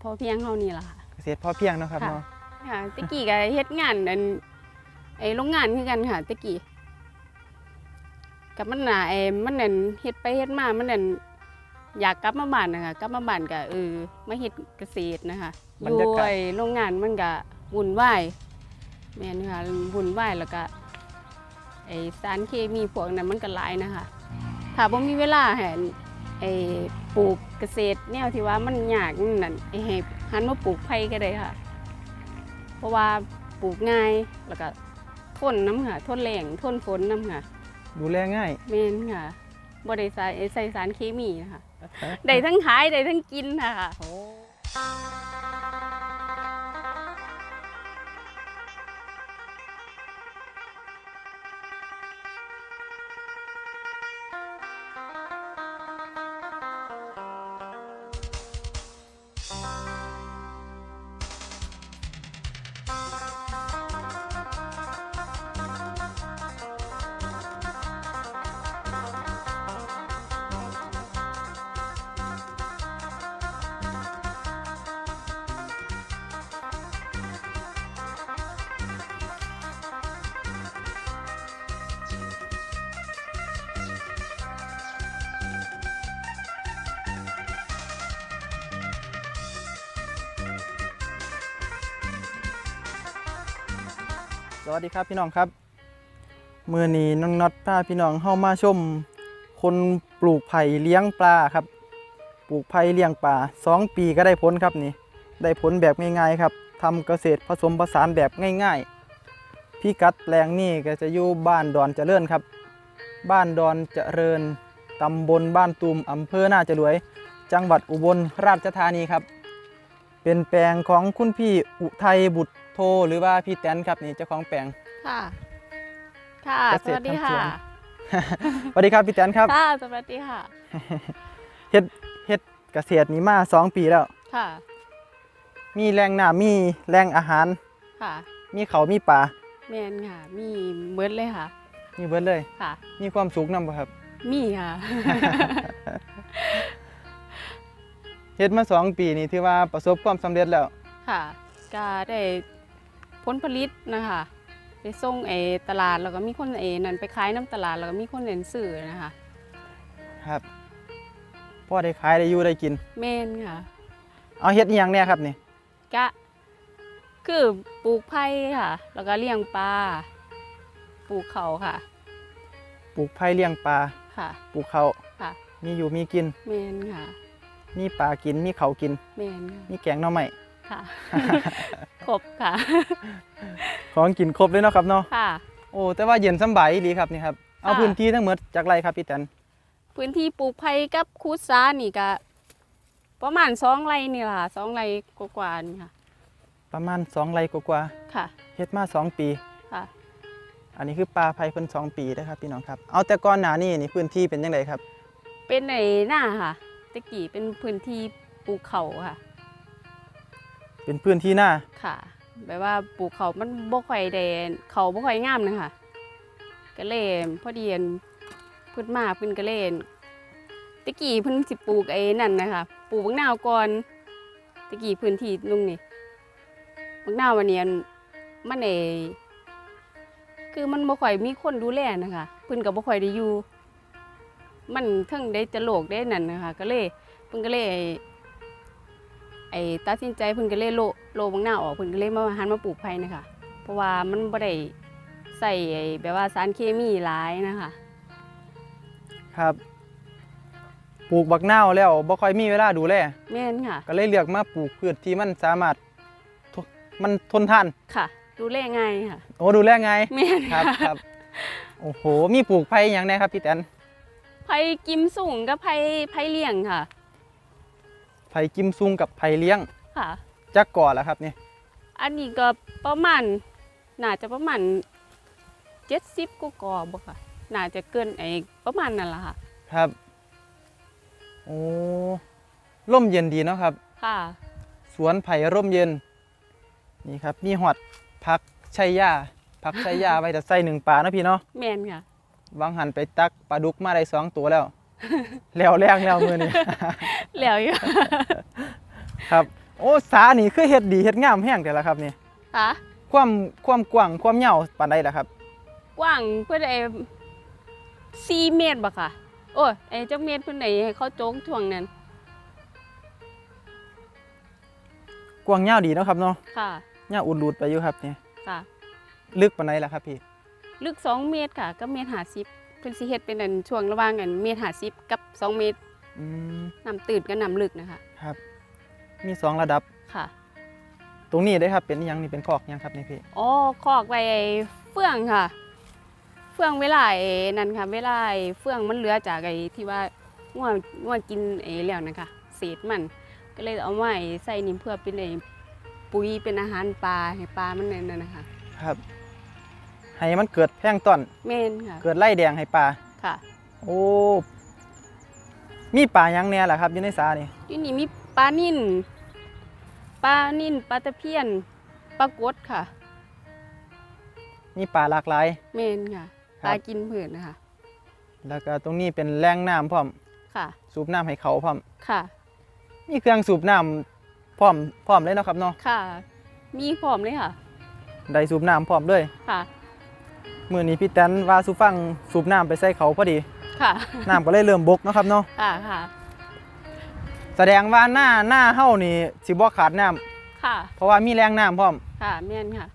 พอเพียงเท่านี้ล่ะค่ะเกษตรพอเพียงเนาะครับค่ะเนาะค่ะตะกี้ก็เฮ็ดงานอันไอ้โรงงานคือกันค่ะตะกี้กับมันน่ะไอ้มันนั่นเฮ็ดไปเฮ็ดมามันนั่นอยากกลับมาบ้านนะคะกลับมาบ้านก็เออมาเฮ็ดเกษตรนะคะอยู่ไอ้โรงงานมันก็วุ่นวายแม่นค่ะวุ่นวายแล้วก็ไอ้สารเคมีพวกนั้นมันก็หลายนะคะถ้าบ่มีเวลาให้ไอ้ ปลูกเกษตรแนวที่ว่ามันยากนั่นไอ้ให้หันมาปลูกไผ่ก็ได้ค่ะ เพราะว่าปลูกง่ายแล้วก็ทนน้ำค่ะทนแรงทนฝนน้ำค่ะดูแลง่ายแม่นค่ะบ่ได้ใส่ใส่สารเคมีนะคะได้ทั้งขายได้ทั้งกินค่ะ สวัสดีครับพี่น้องครับเมื่อนี้น้องน็อตพาพี่น้องเข้ามาชม คนปลูกไผ่เลี้ยงปลาครับ ปลูกไผ่เลี้ยงปลาสองปีก็ได้ผลครับนี่ ได้ผลแบบง่ายๆครับทำเกษตรผสมผสานแบบง่ายๆพี่กัดแปลงนี่ก็จะอยู่บ้านดอนเจริญครับ บ้านดอนเจริญตำบลบ้านตูมอำเภอหน้าจรวย จังหวัดอุบลราชธานีครับ เป็นแปลงของคุณพี่อุทัยบุตรโทหรือว่าพี่แตนครับนี่เจ้าของแปลงค่ะ ค่ะเกสษตรวัสดีทำสค่ะวนสวัสดีครับพี่แตนครับ ค่ะ สวัสดีค่ะ เฮ็ดเฮ็ดเกษตรนี้มาสองปีแล้ว ค่ะ มีแรงน้ำมีแรงอาหาร ค่ะ มีเขาวมีป่าแม่นค่ะ มีเบิดเลยค่ะ มีเบิดเลย ค่ะ มีความสุขนำบ่ครับ มีค่ะ เฮ็ดมาสองปีนี่ถือว่าประสบความสำเร็จแล้ว ค่ะก็ได้ผลผลิตนะคะไปส่งเอตลาดแล้วก็มีคนเอนั่นไปขายน้ำตลาดแล้วก็มีคนเห็นสื่อนะคะครับพ่อได้ขายได้อยู่ได้กินแม่นค่ะ เอาเฮ็ดอีหยังแน่ครับนี่ก็คือปลูกไผ่ค่ะ แล้วก็เลี้ยงปลาปลูกเขาค่ะ ปลูกไผ่เลี้ยงปลาค่ะ ปลูกข้าวค่ะ มีอยู่มีกินแม่นค่ะ มีปลากินมีเขาวกิน แม่นค่ะมีแกงหน่อไม้ค่ะ ครบค่ะ ของกินครบเลยเนาะครับเนาะค่ะ โอ้แต่ว่าเย็นสำบายดีครับนี่ครับเอาค่ะ พื้นที่ทั้งหมดจากไรครับพี่แตนพื้นที่ปลูกไผ่กับคูดซานี่ก็ประมาณสองไร่นี่ล่ะสองไร่กว่าๆนี่ค่ะ ประมาณสองไรกว่าค่ะ ๆเฮ็ดมาสองปี ค่ะ อันนี้คือปลาไผ่เพิ่นสองปีนะครับพี่น้องครับเอาแต่ก่อนหน้านี้นี่พื้นที่เป็นยังไงครับ เป็นในหน้าค่ะ ตะกี้เป็นพื้นที่ปลูกเขาค่ะ เป็นพื้นที่หน้าค่ะแบบว่าปลูกเขามันบ่ค่อยแดนเขาบ่ค่อยงามนะคะก็เลยพอดีอันเพิ่นมาเพิ่นก็เล่นตะกี้เพิ่นสิปลูกไอ้นั่นนะคะปลูกบักนาวก่อนตะกี้พื้นที่ลุงนี่บักนาววันนี้อันมันเอคือมันบ่ค่อยมีคนดูแลนะคะเพิ่นก็บ่ค่อยได้อยู่ มันเทั้งได้จะโลกได้นั่นนะคะก็เลยเพิ่นก็เลยไอ้ตัดสินใจเพิ่นก็เลยโลโลบางหน้าออกเพิ่นก็เลยมาหันมาปลูกไผ่นะคะเพราะว่ามันบ่ได้ใส่ไอ้แบบว่าสารเคมีหลายนะคะ ครับปลูกบักนาวแล้วบ่ค่อยมีเวลาดูแลแม่นค่ะ ก็เลยเลือกมาปลูกพืชที่มันสามารถทนมันทนทานค่ะ ดูแลง่ายค่ะ โอ้ดูแลไงแม่นครับครับ โอ้โห มีปลูกไผ่หยังแน่ครับพี่แตน ไผ่กิมสูงกับไผ่ไผ่เลี้ยงค่ะไผ่กิมซุงกับไผ่เลี้ยงค่ะ จักก่อแล้วครับนี่อันนี้ก็ประมาณน่าจะประมาณ70กว่ากอบ่ค่ะน่าจะเกินไอ้ประมาณนั่นล่ะค่ะ ครับโอ้ร่มเย็นดีเนาะครับ ค่ะ สวนไผ่ร่มเย็น นี่ครับมีหอดพักชัยยาพักชัยยาไว้แต่ใส่หนึ่งปลาเนาะพี่เนาะแม่นค่ะ วางหันไปตักปลาดุกมาได้สองตัวแล้ว แล้วแรงแล้วมือนี่แล้วอยู่ครับ โอ้สานี่คือเฮ็ดดีเฮ็ดงามแห้งแต่ละครับนี่ค่ะความความกว้างความยาวปานใดล่ะครับ กว้างเพื่อไอ้สี่เมตรบ่ค่ะ โอ้ยไอ้เจ้าเมตรเพื่อนไหนให้เขาโจ๊กช่วงนั้นกว้างยาวดีเนาะครับเนาะค่ะยาวอุดรูดไปอยู่ครับนี่ค่ะ ลึกปานใดล่ะครับพี่ ลึกสองเมตรค่ะก็เมตรหาสิบเพิ่นสิเฮ็ดเป็นอันช่วงระหว่างกันเมตรหาสิบกับสองเมตรอืมน้ำตื่นกับน้ำลึกนะคะครับ มีสองระดับ ค่ะตรงนี้ได้ครับเป็นอิหยังนี่เป็นคอกอิหยังครับนี่พี่อ๋อคอกไว้เฟื่องค่ะ เฟื่องเวลาไอ้นั่นค่ะ เวลาไอ้เฟื่องมันเหลือจากไอ้ที่ว่าง่วงง่วงกินไอ้แล้วนะคะเศษมัน ก็เลยเอามาไอ้ใส่นี่เพื่อเป็นไอ้ปุ๋ยเป็นอาหารปลาให้ปลามันนั่นน่ะนะคะ ครับ ให้มันเกิดแพลงก์ต้นแม่นค่ะ เกิดไล่แดงให้ปลาค่ะ โอ้มีปลาหยังแหน่ล่ะครับอยู่ในสานี่ที่นี่มีปลานิ่นปลานิ่นปลาตะเพียนปลากดค่ะมีปลาหลากหลาย แม่นค่ะครับ ปลากินเผือกนะคะแล้วก็ตรงนี้เป็นแรงน้ำพร้อม ค่ะ สูบน้ำให้เขาพร้อมค่ะ มีเครื่องสูบน้ำพร้อมพร้อมเลยเนาะครับเนาะค่ะ มีพร้อมเลยค่ะ ได้สูบน้ำพร้อมเลย ค่ะ มื้อนี้พี่แตนว่าสุฟังสูบน้ำไปใส่เขาพอดี ค่ะน้ำก็เลยเริ่มบกเนาะครับเนาะค่ะค่ะ แสดงว่าหน้าหน้าเฮานี่สิบ่ขาดน้ำค่ะเพราะว่ามีแรงน้ำพร้อม ค่ะแม่นค่ะ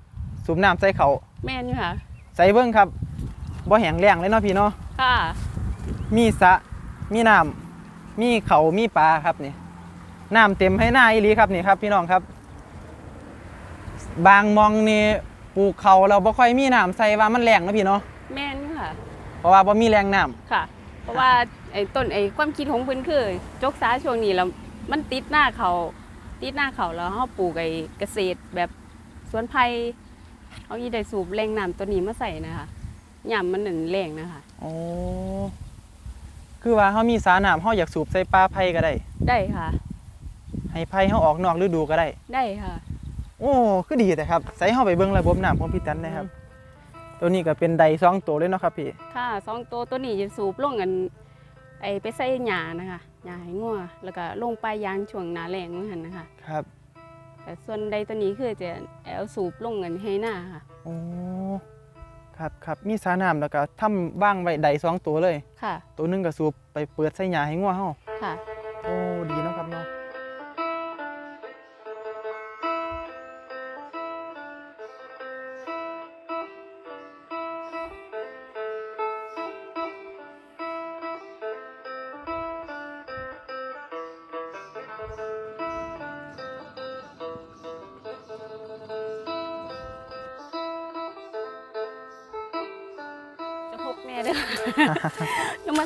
สูบน้ำใส่เขาแม่นอยู่ค่ะ ใส่เบิ่งครับบ่แห้งแล้งเลยเนาะพี่เนาะค่ะ มีสระมีน้ำมีเขามีปลาครับนี่น้ำเต็มให้หน้าอีหลีครับนี่ครับพี่น้องครับ บางมองนี่ ปลูกเขาเราบ่ค่อยมีน้ำใส่ว่ามันแรงเนาะพี่เนาะแม่นอยู่ค่ะ เพราะว่าบ่มีแรงน้ำค่ะ เพราะว่าไอ้ต้นไอ้ความคิดของเพิ่นคือ จกสาช่วงนี้แล้วมันติดหน้าเขาติดหน้าเขาแล้วเฮาปลูกไอ้เกษตรแบบสวนไผ่เอาอีได้สูบแรงน้ำตัวนี้มาใส่นะคะยามมันนั่นแรงนะคะโอ้คือว่าเฮามีสาน้ำเฮาอยากสูบใส่ปลาไผ่ก็ได้ ได้ค่ะ ให้ไผ่เฮาออกนอกฤดูก็ได้ ได้ค่ะ โอ้คือดีแต่ครับใส่เฮาไปเบิ่งระบบน้ำของพี่ตันนะครับ ตัวนี้ก็เป็นไดสองตัวเลยเนาะครับพี่ ค่ะสองตัวตัวนี้จะสูบลงกันไอ้ไปใส่หญ้านะคะหญ้าให้งัวแล้วก็ลงปลายยางช่วงหน้าแรงนั่นนะคะครับแต่ส่วนใดตัวนี้คือจะเอาสูบลงกันให้หน้าค่ะโอ้ครับครับมีสาน้ำแล้วก็ทำบ้างไว้ไดสองตัวเลย ค่ะ ตัวหนึงก็สูบไปเปิดใส่หญ้าให้งัวเฮาค่ะ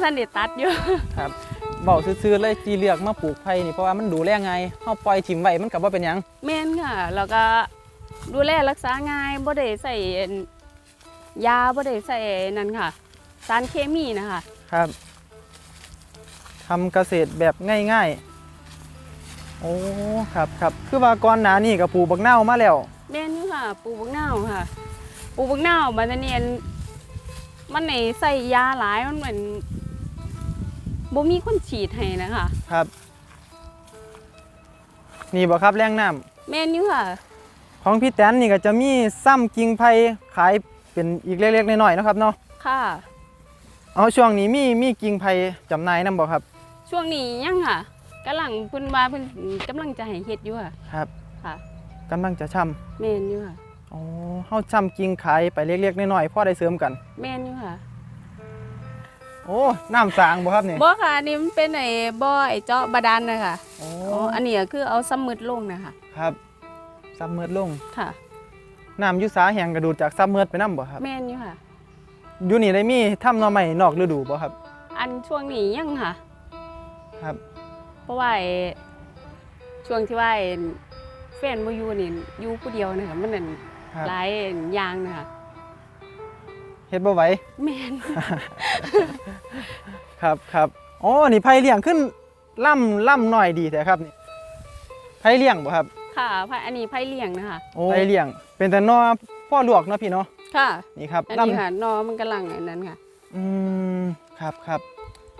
าทันเด็ดตัดอยู่ครับเบาซื่อๆเลยจีเลือกมาปลูกไผ่นี่เพราะว่ามันดูแลง่ายเฮาปล่อยถิ่มไว้มันก็บ่เป็นหยังแม่นค่ะ แล้วก็ดูแลรักษาง่ายบ่ได้ใส่ยาบ่ได้ใส่นั่นค่ะ สารเคมีนะคะครับทำเกษตรแบบง่ายๆ โอ้ครับครับคือว่าก่อนหน้านี้ก็ปลูกบักนาวมาแล้วแม่นอยู่ค่ะปลูกบักนาวค่ะปลูกบักนาวมันจะเนียนมันไหนใส่ยาหลายมันเหมือน บ่มีคนฉีดให้นะคะครับ นี่บ่ครับแรงน้ำแม่นอยู่ค่ะของพี่แตนนี่ก็จะมีซ้ำกิ่งไผ่ขายเป็นอีกเล็กๆน้อยๆเนาะครับเนาะค่ะ เอาช่วงนี้มีมีกิ่งไผ่จำหน่ายนํบ่ครับช่วงนี้ยังค่ะกำลังเพิ่นว่าเพิ่นกำลังจะให้เฮ็ดอยู่ค่ะครับค่ะกำลังจะช่ํแม่นอยู่ค่ะอ๋อเฮาช่ำกิ่งขายไปเล็กๆน้อยๆพอได้เสริมกัน แม่นอยู่ค่ะ โอ้น้ำสางบ่ครับนี่บ่ค่ะอันนี่มันเป็นไอ้บ่อไอ้เจาะบาดาลนะคะโอ้อ๋ออันนี้ก็คือเอาซ้ำมืดลงนะคะครับซับเมิดลงค่ะ น้ำอยุสาแห่งกระดูดจากซับเมิดไปน้ำบ่ครับแม่นอยู่ค่ะ อยู่นี่ได้มีถ้ำหน่อไม้นอกฤดูบ่ครับ อันช่วงนี้ยังค่ะ ครับ เพราะว่าไอ้ช่วงที่ว่าไอ้แฟนบ่อยู่นี่อยู่ผู้เดียวนะคะมันนั่นครับ หลายอย่างนะคะ เฮ็ดบ่ไหวแม่นครับครับอ๋อนี่ไผเลี้ยงขึ้นล่ำล่ำหน่อยดีแต่ครับนี่ไผเลี้ยงบ่ครับ ค่ะไผอันนี้ไผเลี้ยงนะคะไผเลี้ยง เป็นแต่นอพ่อลวกเนาะพี่เนาะค่ะ นี่ครับอันล่นี้ค่ะนอมันกำลังอันนั้นค่ะำอืมครับครับ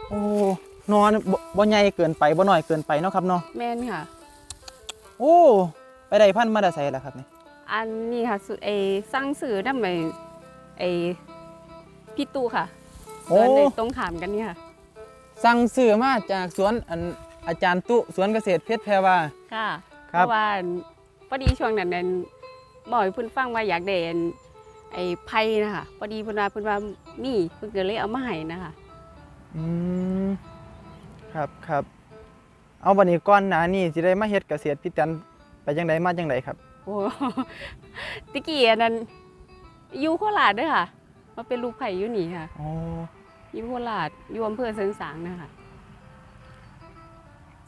โอ้นอนบ่บ่ใหญ่เกินไปบ่น้อยเกินไปเนาะครับเนาะแม่นค่ะ โอ้ไปได้พันธุ์มาได้ใส่แล้วครับนี่อันนี้ค่ะสุดเอสั่งซื้อนำไปไอ พี่ตู้ค่ะโอ้สวนในตรงขามกันนี่ค่ะสั่งซื้อมาจากสวนอันอาจารย์ตุสวนเกษตรเพชรแพรวา ค่ะครัเพบราะว่าพอดีช่วงนั้นนั้นบอกให้เพิ่นฟังว่าอยากได้อันไอ้ไผ่นะคะพอดีเพิ่นว่าเพิ่นว่ามีเพิ่นก็เลยเอามาให้นะคะอืมครับครับเอาบันนี้ก้อนหนานี่สิได้มาเฮ็ดเกษตรพิจันไปจังไดมาจังไดครับ โอ้ ตะกี้อันนั้นอยู่โคราชเด้วยค่ะ มาเป็นลูกไผ่อยู่นี่ค่ะอ๋ออยู่โคราชอยู่อำเภอเสริงสางนะคะ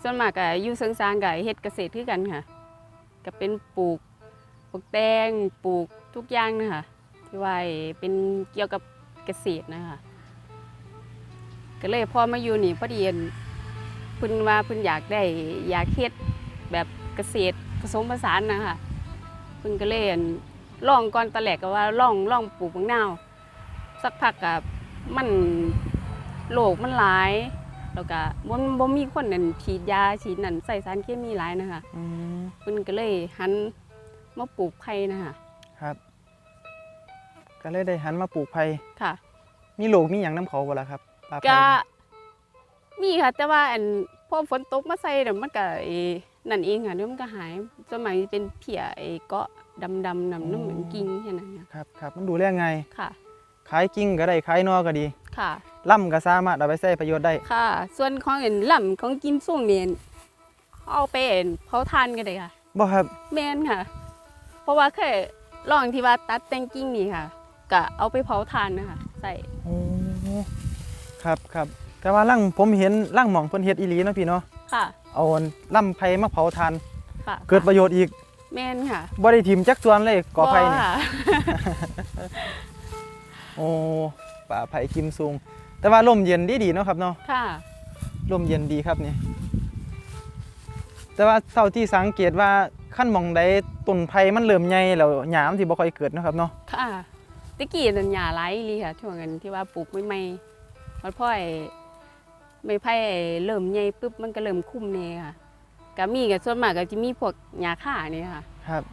ส่วนมากก็อยู่เสริงสางกับเฮ็ดเกษตรคือกันค่ะก็เป็นปลูกปลูกแตงปลูกทุกอย่างนะคะที่ว่าเป็นเกี่ยวกับเกษตรนะคะก็เลยพอมาอยู่นี่พอดีอั่นเพิ่นว่าเพิ่นอยากได้อยากเฮ็ดแบบเกษตรผสมผสานนะคะเพิ่นก็เลยอั่นลองก่อนตอนแรกก็ว่าลองลองปลูกมะนาว สักพักกับมันโรคมันหลาย แล้วก็บ่บ่มีคนนั่นฉีดยาฉีดนั่นใส่สารเคมีหลายนะคะอืมเพิ่นก็เลยหันมาปลูกไผ่นะคะครับ ก็เลยได้หันมาปลูกไผ่ค่ะ มีโลกมีหยังน้ำเขาบ่ล่ะครับปลาไผ่ก็นี่มีค่ะ แต่ว่าอันพอฝนตกมาใส่เดี๋ยวมันก็ไอ้นั่นเองค่ะเดี๋ยวมันก็หายสมัยเป็นเพียไอ้เกาะดำๆนำน้ำเหมือนกิ่งแค่นั้นค่ะครับครับมันดูแลไงค่ะ ขายกิ่งก็ได้ขายนอก็ดีค่ะล่ำก็สามารถเอาไปใช้ประโยชน์ได้ค่ะ ส่วนของเอ็นลำของกิมซุ่งเนี่ยเอาไปเอ็นเผาทานก็ได้ค่ะบ่ครับแมนค่ะ เพราะว่าเคยลองที่ว่าตัดแต่งกิ่งนี่ค่ะก็เอาไปเผาทานนะคะใส่โอ้ครับครับแต่ว่าล่างผมเห็นล่างหม่องเพิ่นเฮ็ดอีหลีเนาะพี่เนาะค่ะเอาล่ำไผ่มาเผาทานค่ะเกิดประโยชน์อีกแมนค่ะบ่ได้ทิมจักส่วนเลยกอไผ่นี่บ่ค่ะ โอ้ป่าไผ่กิมซุง แต่ว่าลมเย็นดีดีๆเนาะครับเนาะค่ะลมเย็นดีครับนี่แต่ว่าเท่าที่สังเกตว่าขั้นหมองใดต้นไผ่มันเริ่มใหญ่แล้วหญ้ามันสิบ่ค่อยเกิดเนาะครับเนาะค่ะตะกี้นันหญ้าหลายอีหลีค่ะช่วงนั้นที่ว่าปลูกใหม่ๆมันพ่อไอ้ไม่ไผ่เริ่มใหญ่ปุ๊บมันก็เริ่มคุ้มแน่ค่ะก็มีก็ส่วนมากก็จะมีพวกหญ้าข่านี่ค่ะ ครับ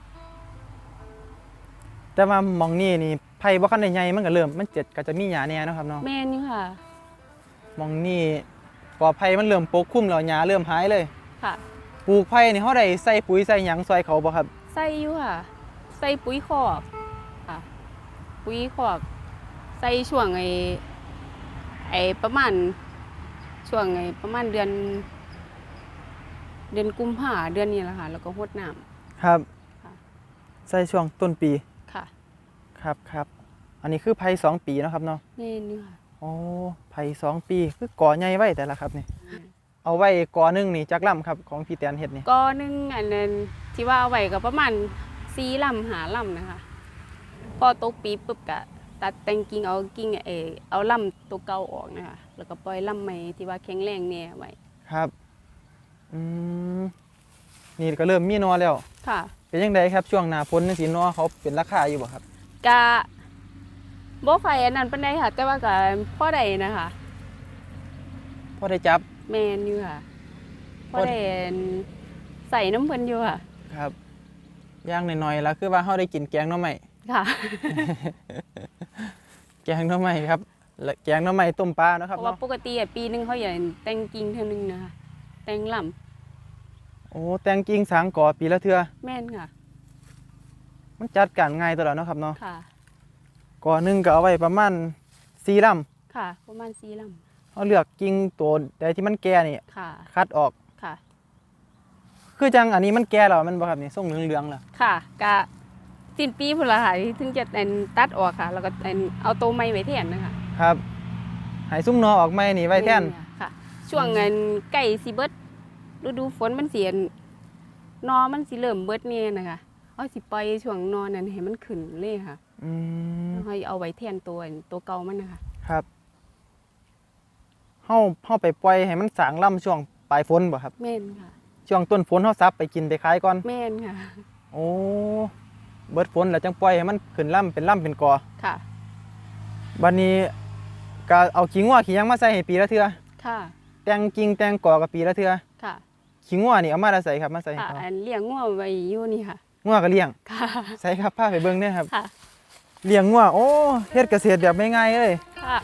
แต่ว่าหมองนี้นี่ ไผ่บ่คันได้ใหญ่มันก็เริ่มมันเจ็ดก็จะมีหญ้าแหน่เนาะครับเนาะแม่นอยู่ค่ะ หมองนี้กอไผ่มันเริ่มปกคลุมแล้วหญ้าเริ่มหายเลย ค่ะ ปลูกไผ่นี่เฮาได้ใส่ปุ๋ยใส่หยังซอยเขาบ่ครับ ใส่อยู่ค่ะ ใส่ปุ๋ยคอกค่ะ ปุ๋ยคอก ใส่ช่วงไอ้ไอ้ประมาณช่วงไอ้ประมาณเดือน เดือนกุมภาเดือนนี้แหละค่ะ แล้วก็หดน้ครับ ค่ะ ใส่ช่วงต้นปีำ ค่ะครับครับ อันนี้คือไผ่สองปีเนาะครับเนาะแม่นอยู่ค่ะโอ้ไผ่สองปีคือกอใหญ่ไว้แต่ละครับนี่ เอาไว้กอหนึงนี่จักลำครับของพี่แตนเฮ็ดนี่ก็หนึงอันนั้นที่ว่าเอาไว้ก็ประมาณสี่ลำหาลำนะคะ พอตกปีปุ๊บก็ตัดแต่งกิ่งเอากิ่งเออเอาลำตัวเก่าออกนะคะ แล้วก็ปล่อยลำใหม่ที่ว่าแข็งแรงเนี่ยไว้ครับ อืมนี่ก็เริ่มมีหนอแล้ว ค่ะ เป็นยังไงครับช่วงหน้าฝนจังซี่หนอเขาเป็นราคาอยู่บ่ครับ กะบ่ไฟอันนั้นปานใดค่ะ แต่ว่าก็พอได้นะคะพอได้จับแมนอยู่ค่ะพพออได้ใส่น้ำเพิ่นอยู่ค่ะ ครับอย่างน้อยๆแล้วคือว่าเฮาได้กินแกงหน่อไม้ค่ะ แกงหน่อไม้ครับและแกงหน่อไม้ต้มปลาเนาะคเพรับราะว่าเนาะปกติอะปีหนึงเขาอย่าแต่งกิ่งเท่านึงนะคะแต่งลโอ้แต่งกิ่งสางกอปีละเทื่อำแม่นค่ะ มันจัดการง่ายตัวแล้วเนาะครับเนาะค่ะกอหนึงก็เอาไว้ประมาณ4ลำค่ะประมาณสี่ลเฮาเลือกกิ่งตัวใดที่มันแก่นี่ำค่ะ คัดออก ค่ะ คือจังอันนี้มันแก่แล้วแมันบ่ครับนี่ส่งเหลืองๆแล้วค่ะกะสิ้นปีพุ่นละค่ะถึงจะแต่นตัดออกค่ะ แล้วก็แต่นเอาโตวใหม่ไว้แทนนะคะครับใหายซุ้มหนอออกไหมนี่ไว้แท่นม่ค่ะ ช่วงเงินไก่สิเบิดฤดูฝนมันเสียนอมันสิเริ่มเบิดเนี่ยนะคะ เอาสิปล่อยช่วงนอนนั้นให้มันขึ้นเลยค่ะอืมให้เอาไว้แทนตัวตัวเก่ามันนะคะครับเฮาเฮาไปปล่อยให้มันสางล่ำช่วงปลายฝนบ่ครับ แม่นค่ะ ช่วงต้นฝนเฮาซับไปกินไปขายก่อน แม่นค่ะ โอ้เบิดฝนแล้วจังปล่อยให้มันขึ้นล่ำเป็นล่ำเป็นกอค่ะ บัดนี้ก็เอาขิงว่าขิงยังมาใส่ให้ปีละเทื่อค่ะ แต่งกิ่งแต่งกอกับปีละเทื่อค่ะขิงงัวนี่เอามาได้ใส่ครับมาใส่ให้ค่ะเขาอันเลี้ยงงัวไว้อยู่นี่ค่ะ งัวก็เลี้ยงค่ะใส่ครับพาไปเบิ่งเนี่ยครับค่ะเลี้ยงงัวโอ้เฮ็ดเกษตรแบบง่ายๆเลยค่ะ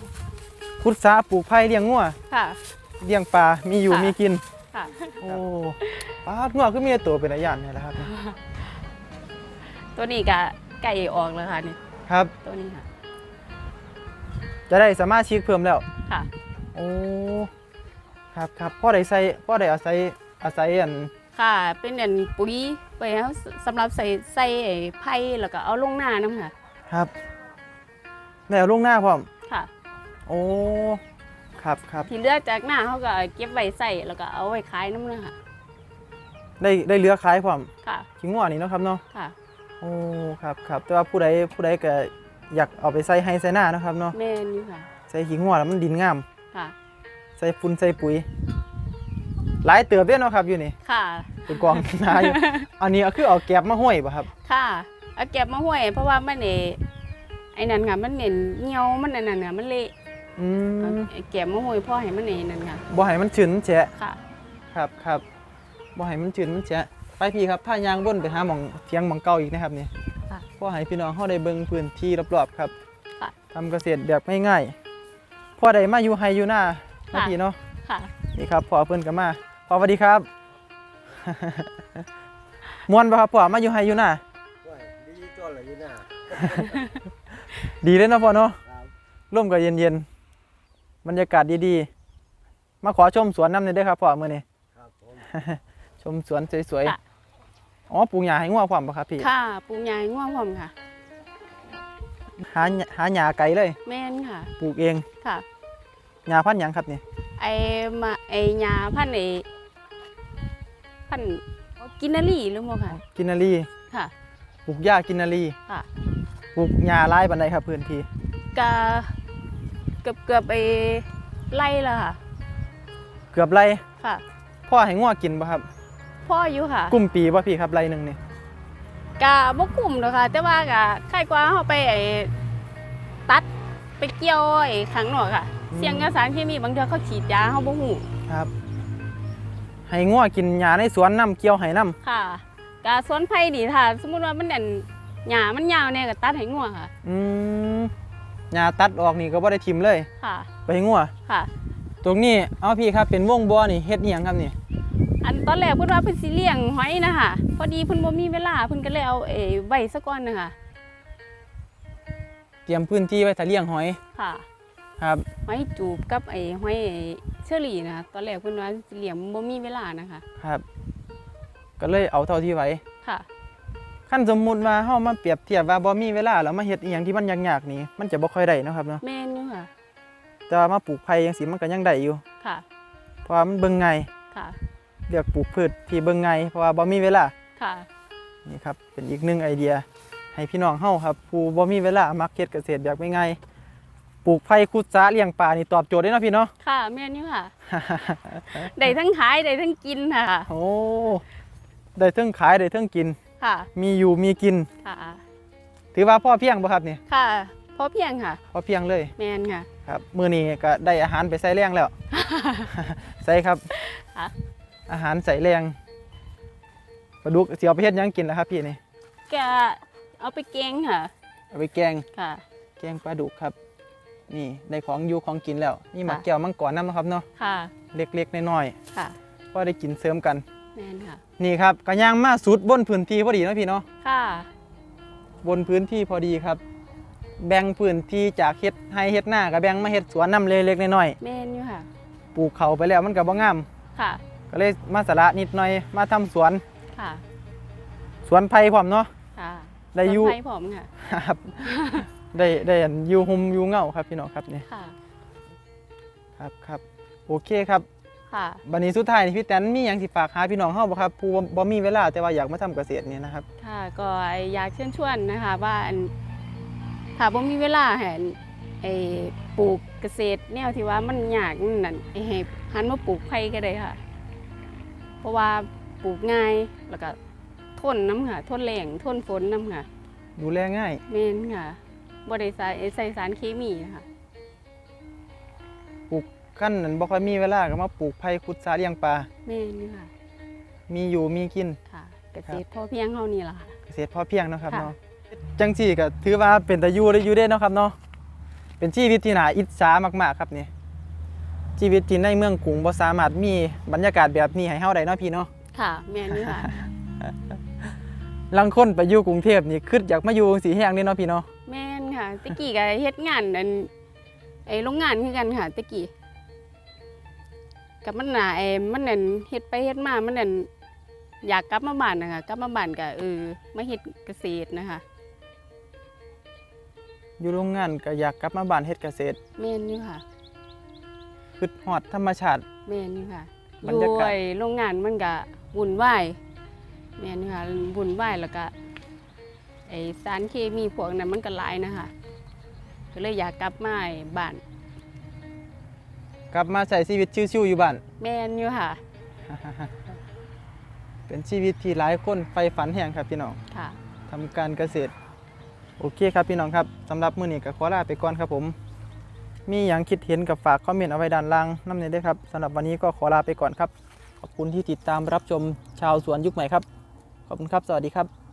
ขุดสระปลูกไผ่เลี้ยงงัวค่ะเลี้ยงปลามีอยู่ค่ะมีกินค่ะโอ้ปลางัวคือมีแต่ตัวเป็นอาญานเนี่ยแหละครับ ตัวนี้ก็ไก่ออกแล้วค่ะนี่ครับตัวนี้ค่ะ จะได้สามารถชิกเพิ่มแล้วค่ะโอ้ครับครับพ่อได้ใส่พ่อได้อาศัยอาศัยอัน ค่ะ เป็นอันปุ๋ยไปเอาสำหรับใส่ใส่ไอ้ไผ่แล้วก็เอาลงหน้าน้ำค่ะ ครับได้เอาลงหน้าพร้อมค่ะ โอ้ครับครับที่เหลือจากหน้าเขาก็เก็บไว้ใส่แล้วก็เอาไว้ขายน้ำเนื้อค่ะ ได้ได้เหลือขายพร้อมค่ะขิงงัวนี่เนาะครับเนาะค่ะโอ้ครับครับแต่ว่าผู้ใดผู้ใดก็อยากเอาไปใส่ให้ใส่หน้าเนาะครับเนาะแม่นอยู่ค่ะ ใส่ขิงงัวแล้วมันดินงามค่ะ ใส่ฝุ่นใส่ปุ๋ย หลายเติบเด้เนาะครับอยู่นี่ค่ะ เป็นกองนาอยู่ อันนี้คือเอาแก็บมาห้อยป่ะครับ ค่ะเอาเก็บมาห้วย เพราะว่ามันเอไอ้นั่นค่ะมันเน่นเหี่ยวมันอันนั่นน่ะมันเละอืมเอาเก็บมาห้วยพ่อให้มันเอนั่นค่ะบ่ให้มันชื้นแฉะค่ะ ครับครับบ่ให้มันชื้นมันแฉะไปพี่ครับพายางบนไปหาหมองเทียงหมองเก่าอีกนะครับนี่ค่ะเพ่อให้พี่น้องเฮาได้เบิ่งพื้นที่รอบๆครับค่ะ ทำเกษตรแบบง่ายๆพ่อได้มาอยู่ไฮอยู่หน้านาค่ะพี่เนาะ ค่ะ นี่ครับพ่อเพิ่นก็มา พ่อสวัสดีครับม่วนบ่ครับพ่อมาอยู่ไฮอยู่หน้าว่าดีตัวอะไรอยู่หน้าดีเลยเนาะพ่อเนาะครับร่มก็เย็นๆบรรยากาศดีๆ มาขอชมสวนน้ำหน่อยเด้อครับพ่อมื้อนี้ ครับผมชมสวนสวยค่ะ ๆ อ๋อปลูกหญ้าให้งัวพร้อมบ่ครับพี่ ค่ะปลูกยางง่วงผมค่ะ หาหญ้าหาหญ้าไก่เลย แม่นค่ะ ปลูกเอง ค่ะ หญ้าพันธุ์หยังครับนี่ไอ้มาไอ้ยาพันธุ์ไอ้พันธุ์กินนารีหรือบ่ค่ะกินนารีค่ะปลูกหญ้ากินนารีค่ะปลูกหญ้าหลายปานใดครับพื้นที่กะเกือบเกือบไปไล่แล้วค่ะเกือบไร่ค่ะพ่อให้งัวกินบ่ครับ พ่ออยู่ค่ะกุ้มปีบ่พี่ครับไร่หนึงนี่กะบ่กลุ่มหรอกค่ะ แต่ว่ากะใครกว่าเฮาไปไอ้ตัดไปเกี่ยวไอ้ข้างนอกค่ะ เสี่ยงกับสารเคมีบางเทื่อเขาฉีดยาเฮาบ่ฮู้ครับ ให้งัวกินหญ้าในสวนน้ำเกี่ยวให้น้ค่ะกะสวนไผ่นี่ถ้าสมมุติว่ามันนั่นหญ้ามันยาวแน่ก็ตัดให้งัวค่ะำอืมหญ้าตัดออกนี่ก็บ่ได้ทิ่มเลย ค่ะไปให้งัวค่ะ ตรงนี้เอาพี่ครับเป็นวงบ่อนี่เฮ็ดอีหยังครับนี่ อันตอนแรกเพิ่นว่าเพิ่นสิเลี้ยงหอยนะคะพอดีเพิ่นบ่มีเวลาเพิ่นก็เลยเอาเอไว้ซะก่อนนะคะเตรียมพื้นที่ไว้ถ้าเลี้ยงหอย ค่ะ ครับหอยจูบกับไอ้หอยเชอรี่นะคะตอนแรกเพิ่นว่าสิเลี้ยงบ่มีเวลานะคะ ครับ ก็เลยเอาเท่าที่ไหวค่ะ ขั้นสมมุติว่าเฮามาเปรียบเทียบว่าบ่มีเวลาแล้วมาเฮ็ดอีหยังที่มันยากๆนี่มันจะบ่ค่อยได้เนาะครับเนาะแม่นอยู่ค่ะ แต่ว่ามาปลูกไผ่จังซี่มันก็ยังได้อยู่ ค่ะ เพราะว่ามันเบิ่งง่ายค่ะ เลือกปลูกพืชที่เบิ่งง่ายเพราะว่าบ่มีเวลา ค่ะ นี่ครับเป็นอีกหนึ่งไอเดีย ให้พี่น้องเฮาครับ ผู้บ่มีเวลามักเฮ็ดเกษตรแบบง่ายๆ ปลูกไผ่ขุดสระเลี้ยงปลานี่ตอบโจทย์ได้เนาะพี่เนาะค่ะแม่นอยู่ค่ะ ได้ทั้งขายได้ทั้งกินค่ะโอ้ได้เทั้งขายได้เทั้งกิน ค่ะ มีอยู่มีกินค่ะ ถือว่าพ่อเพียงบ่ครับนี่ค่ะพอเพียงค่ะพ่อเพียงเลยแม่นค่ะครับมื้อนี้ก็ได้อาหารไปใส่แรงแล้วใส่ครับค่ะอาหารใส่แรงปลาดุกสิเอาไปเฮ็ดหยังกินล่ะครับพี่นี่ก็เอาไปแกงค่ะ เอาไปแกงค่ะ แกงปลาดุกครับ นี่ได้ของอยู่ของกินแล้วนี่หมักค่ะแก้วมังกรน้ำนะครับเนาะค่ะเล็กๆน้อยค่ะๆก็ได้กินเสริมกันแม่นค่ะ นี่ครับกระย่างมาสุดบนพื้นที่พอดีเนาะพี่เนาะค่ะ บนพื้นที่พอดีครับ แบ่งพื้นที่จากเฮ็ดให้เฮ็ดหน้ากับแบ่งมาเฮ็ดสวนน้ำเล็กๆน้อยแม่นอยู่ค่ะๆปลูกเขาไปแล้วมันก็บ่งามค่ะ ก็เลยมาสละนิดหน่อยมาทำสวนค่ะ สวนไผ่พร้อมเนาะค่ะได้อยู่ต้นไผ่ผมค่ะครับ ได้ได้อันอยู่หุมอยู่เงาครับพี่น้องครับนี่ค่ะครับครับโอเคครับค่ะบัดนี้สุดท้ายนี่พี่แตนมีหยังสิฝากหาพี่น้องเฮาบ่ครับผู้บ่บ่มีเวลาแต่ว่าอยากมาทำเกษตรเนี่ยนะครับ ค่ะก็อยากเชิญชวนนะคะว่าอันถ้าบ่มีเวลาให้อันไอ้ปลูกเกษตรแนวที่ว่ามันยากนั่นนั่นไอ้ให้หันมาปลูกไผ่ก็ได้ค่ะ เพราะว่าปลูกง่ายแล้วก็ทนน้ำค่ะทนแรงทนฝนน้ำค่ะ ดูแลง่ายแม่นค่ะ บ่ได้ใส่ใส่สารเคมีนะคะปลูกขั้นนั้นบ่ค่อยมีเวลาก็มาปลูกไผ่ขุดสาเลี้ยงปลา แม่นอยู่ค่ะ มีอยู่มีกิน ค่ะเกษตรพอเพียงเท่านี้ล่ะค่ะ เกษตรพอเพียงเนาะครับค่ะ เนาะจังสี่ก็ถือว่าเป็นตะยูได้อยู่ได้เนาะครับเนาะเป็นชีวิตที่น่าอิจฉามาก ๆ ครับนี่ชีวิตที่ในเมืองกรุงบ่สามารถมีบรรยากาศแบบนี้ให้เฮาได้เนาะพี่เนาะค่ะ แม่นอยู่ค่ะ ลังคนไปอยู่กรุงเทพนี่คิดอยากมาอยู่จังซี่แฮงเด้เนาะพี่เนาะแม่น ค่ะตะกี้ก็เฮ็ดงานอันไอ้โรงงานคือกันค่ะตะกี้กับมันน่ะไอ้มันนั่นเฮ็ดไปเฮ็ดมามันนั่นอยากกลับมาบ้านนะคะกลับมาบ้านก็เออมาเฮ็ดเกษตรนะคะอยู่โรงงานก็อยากกลับมาบ้านเฮ็ดเกษตรแม่นอยู่ค่ะคิดฮอดธรรมชาติแม่นอยู่ค่ะบรรยากาศไอ้โรงงานมันก็วุ่นวายแม่นอยู่ค่ะวุ่นวายแล้วก็ไอ้สารเคมีพวกนั้นมันก็หลายนะคะก็เลยอยากกลับมาไอ้บ้านกลับมาใช้ชีวิตชิวๆอยู่บ้านแม่นอยู่ค่ะ เป็นชีวิตที่หลายคนใฝ่ฝันแห่งครับพี่น้องค่ะ ทำการเกษตร โอเคครับพี่น้องครับสำหรับมื้อนี้ก็ขอลาไปก่อนครับผม มีอย่างคิดเห็นกับฝากคอมเมนต์เอาไว้ด้านล่างน้ำเนยด้วยครับสำหรับวันนี้ก็ขอลาไปก่อนครับ ขอบคุณที่ติดตามรับชมชาวสวนยุคใหม่ครับ ขอบคุณครับ สวัสดีครับ